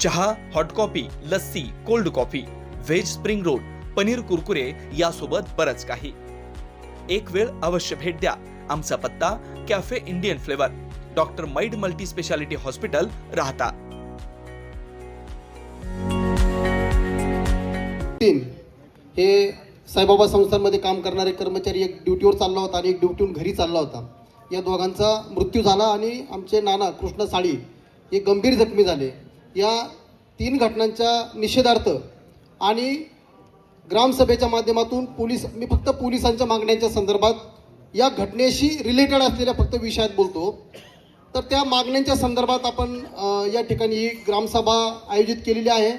चहा hot coffee lassi cold coffee veg spring roll paneer kurkure यासोबत बरंच काही. एक वेळ अवश्य भेट द्या. आमचा पत्ता कॅफे इंडियन फ्लेवर डॉक्टर मैड मल्टी स्पेशालिटी हॉस्पिटल राहता. तीन. हे साईबाबा संस्थांमध्ये काम करणारे कर्मचारी एक ड्युटीवर चालला होता आणि एक ड्युटीहून घरी चालला होता. या दोघांचा मृत्यू झाला आणि आमचे नाना कृष्ण साळी हे गंभीर जखमी झाले. या तीन घटनांच्या निषेधार्थ आणि ग्रामसभेच्या माध्यमातून पोलीस मी फक्त पोलिसांच्या मागण्यांच्या संदर्भात या घटनेशी रिलेटेड असलेल्या फक्त विषयात बोलतो. तर त्या मागण्यांच्या संदर्भात आपण या ठिकाणी ही ग्रामसभा आयोजित केलेली आहे.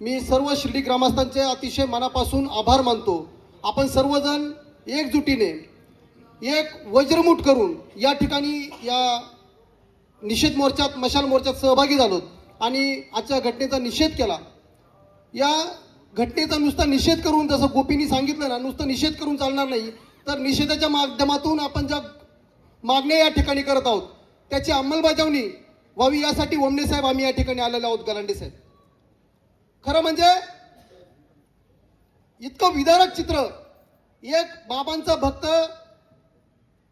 मी सर्व शिर्डी ग्रामस्थांचे अतिशय मनापासून आभार मानतो. आपण सर्वजण एकजुटीने एक वज्रमुठ करून या ठिकाणी या निषेध मोर्चात मशाल मोर्चात सहभागी झालोत. आणि आजच्या घटनेचा निषेध केला. या घटनेचा नुसता निषेध करून जसं गोपींनी सांगितलं ना नुसतं निषेध करून चालणार नाही तर निषेधाच्या माध्यमातून आपण ज्या मागण्या या ठिकाणी करत आहोत त्याची अंमलबजावणी व्हावी यासाठी ओमने साहेब आम्ही या ठिकाणी आलेलो आहोत गलांडे साहेब. खरं म्हणजे इतकं विदारक चित्र. एक बाबांचा भक्त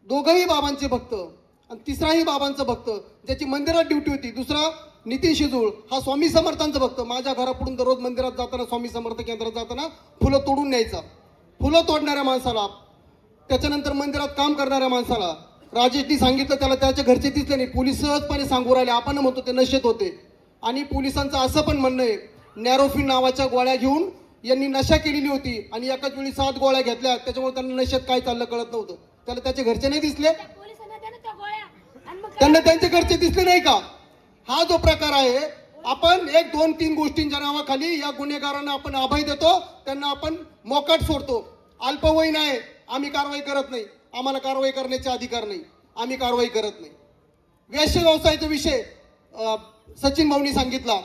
दोघंही बाबांचे भक्त आणि तिसराही बाबांचा भक्त ज्याची मंदिरात ड्युटी होती. दुसरा नितीन शिजूळ हा स्वामी समर्थांचा भक्त. माझ्या घरापुढून दररोज मंदिरात जाताना स्वामी समर्थ केंद्रात जाताना फुलं तोडून न्यायचा. फुलं तोडणाऱ्या माणसाला त्याच्यानंतर मंदिरात काम करणाऱ्या माणसाला राजेशनी सांगितलं त्याला त्याच्या घरचे दिसले नाही. पोलीस सहजपणे सांगू राहिले. आपण म्हणतो ते नशेत होते. आणि पोलिसांचं असं पण म्हणणं आहे नॅरोफिन नावाच्या गोळ्या घेऊन यांनी नशा केलेली होती आणि एकाच वेळी सात गोळ्या घेतल्या. त्याच्यामुळे त्यांना नशेत काय चाललं कळत नव्हतं. त्याला त्याचे घरचे नाही दिसले. त्यांना त्यांचे घरचे दिसले नाही का? हा जो प्रकार आहे आपण एक दोन तीन गोष्टींच्या नावाखाली या गुन्हेगारांना आपण अभय देतो त्यांना आपण मोकाट सोडतो. अल्पवयीन आहे आम्ही कारवाई करत नाही. आम्हाला कारवाई करण्याचे अधिकार नाही. आम्ही कारवाई करत नाही. वेश्य व्यवसायाचा विषय सचिन भाऊनी सांगितला.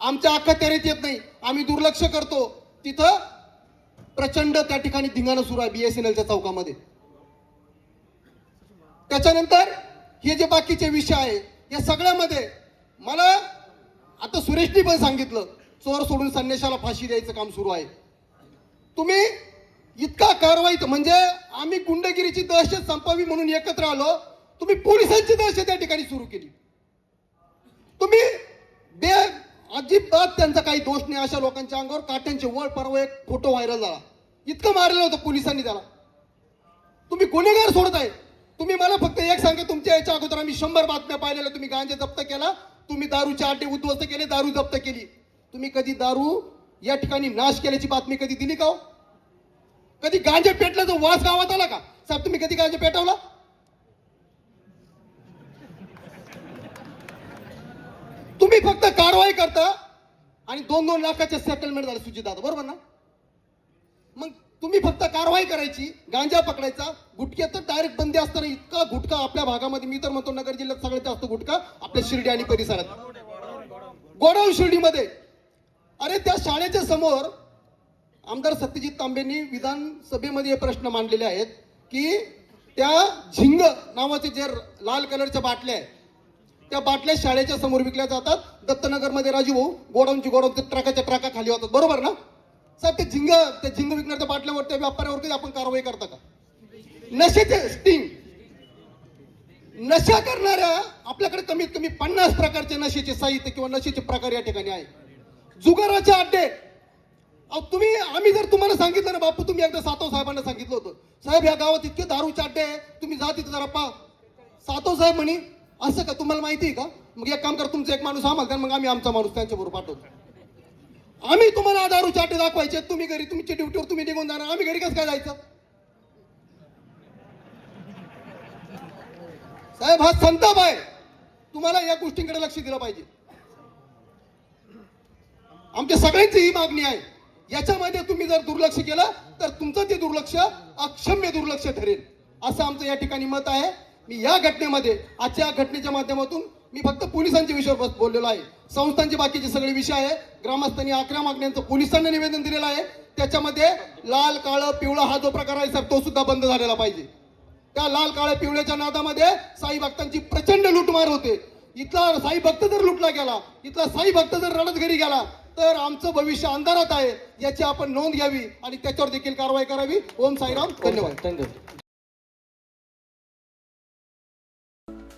आमच्या अखत्यारीत येत नाही. आम्ही दुर्लक्ष करतो. तिथं प्रचंड त्या ठिकाणी धिंगाणं सुरू आहे बीएसएनएलच्या चौकामध्ये. त्याच्यानंतर हे जे बाकीचे विषय आहे या सगळ्यामध्ये मला आता सुरेशनी पण सांगितलं चोर सोडून संन्याशाला फाशी द्यायचं काम सुरू आहे. तुम्ही इतका कारवाई म्हणजे आम्ही गुंडगिरीची दहशत संपावी म्हणून एकत्र आलो तुम्ही पोलिसांची दहशत या ठिकाणी सुरू केली. तुम्ही बे अजिबात त्यांचा काही दोष नाही अशा लोकांच्या अंगावर काट्यांचे वळ परवा एक फोटो व्हायरल झाला. इतकं मारलं होतं पोलिसांनी त्याला. तुम्ही गुन्हेगार सोडताय. तुम्ही मला फक्त एक सांगा तुमच्या याच्या अगोदर आम्ही शंभर बातम्या पाहिलेल्या तुम्ही गांजे जप्त केला. तुम्ही दारूचे अड्डे उद्ध्वस्त केले दारू जप्त केली. तुम्ही कधी दारू या ठिकाणी नाश केल्याची बातमी कधी दिली का हो? कधी गांजे पेटला तर वास गावात आला का? साहेब तुम्ही कधी गांजे पेटवला? तुम्ही फक्त कारवाई करता आणि दोन दोन लाखाचे सेटलमेंट झाले सुजित दादा बरोबर ना? तुम्ही फक्त कारवाई करायची गांजा पकडायचा गुटख्यात तर डायरेक्ट बंदी असताना इतका गुटखा आपल्या भागामध्ये मी तर म्हणतो नगर जिल्ह्यात सगळ्यात जास्त गुटखा आपल्या शिर्डी आणि परिसरात. गोडाऊन शिर्डीमध्ये. अरे त्या शाळेच्या समोर आमदार सत्यजित तांबेंनी विधानसभेमध्ये हे प्रश्न मांडलेले आहेत की त्या झिंग नावाचे जे लाल कलरच्या बाटल्या आहेत त्या बाटल्या शाळेच्या समोर विकल्या जातात. दत्तनगरमध्ये राजू भाऊ गोडाऊनची गोडाऊन ते ट्रकाच्या ट्रका खाली होतात. बरोबर ना? साहेब ते झिंग ते झिंग विकणाऱ्या बाटल्यावर त्या व्यापाऱ्यावर कधी आपण कारवाई करता का? नशेचे स्टिंग नशा करणाऱ्या आपल्याकडे कमीत कमी पन्नास प्रकारचे नशेचे साहित्य किंवा नशेचे प्रकार या ठिकाणी आहे. जुगाराचे अड्डे. अहो तुम्ही आम्ही जर तुम्हाला सांगितलं ना बापू तुम्ही एकदा सातव साहेबांना सांगितलं होतं. साहेब या गावात इतके दारूचे अड्डे आहे तुम्ही जा तिथे जरा पा सातव साहेब म्हणे असं का तुम्हाला माहिती आहे का? मग एक काम कर तुमचा एक माणूस आम्हाला मग आम्ही आमचा माणूस त्यांच्याबरोबर पाठवतो. आम्ही तुम्हाला दारूचे चाटे दाखवायचे तुम्ही घरी तुमच्या ड्युटीवर तुम्ही निघून जाणार. आम्ही घरी कसं काय जायचं? साहेब हा संताप आहे. तुम्हाला या गोष्टींकडे लक्ष दिलं पाहिजे. आमच्या सगळ्यांची ही मागणी आहे. याच्यामध्ये तुम्ही जर दुर्लक्ष केलं तर तुमचं ते दुर्लक्ष अक्षम्य दुर्लक्ष ठरेल. असं आमचं या ठिकाणी मत आहे. मी या घटनेमध्ये आजच्या घटनेच्या माध्यमातून मी फक्त पोलिसांच्या विषयावर बोललेलो आहे. संस्थांचे बाकीचे सगळे विषय आहे. ग्रामस्थांनी अकरा मागण्यांचं पोलिसांना निवेदन दिलेलं आहे. त्याच्यामध्ये लाल काळं पिवळं हा जो प्रकार आहे सर तो सुद्धा बंद झालेला पाहिजे. त्या लाल काळ्या पिवळ्याच्या नादामध्ये साई भक्तांची प्रचंड लुटमार होते. इथला साई भक्त जर लुटला गेला इथला साई भक्त जर रडत घरी गेला तर आमचं भविष्य अंधारात आहे. याची आपण नोंद घ्यावी आणि त्याच्यावर देखील कारवाई करावी. ओम साईराम धन्यवाद.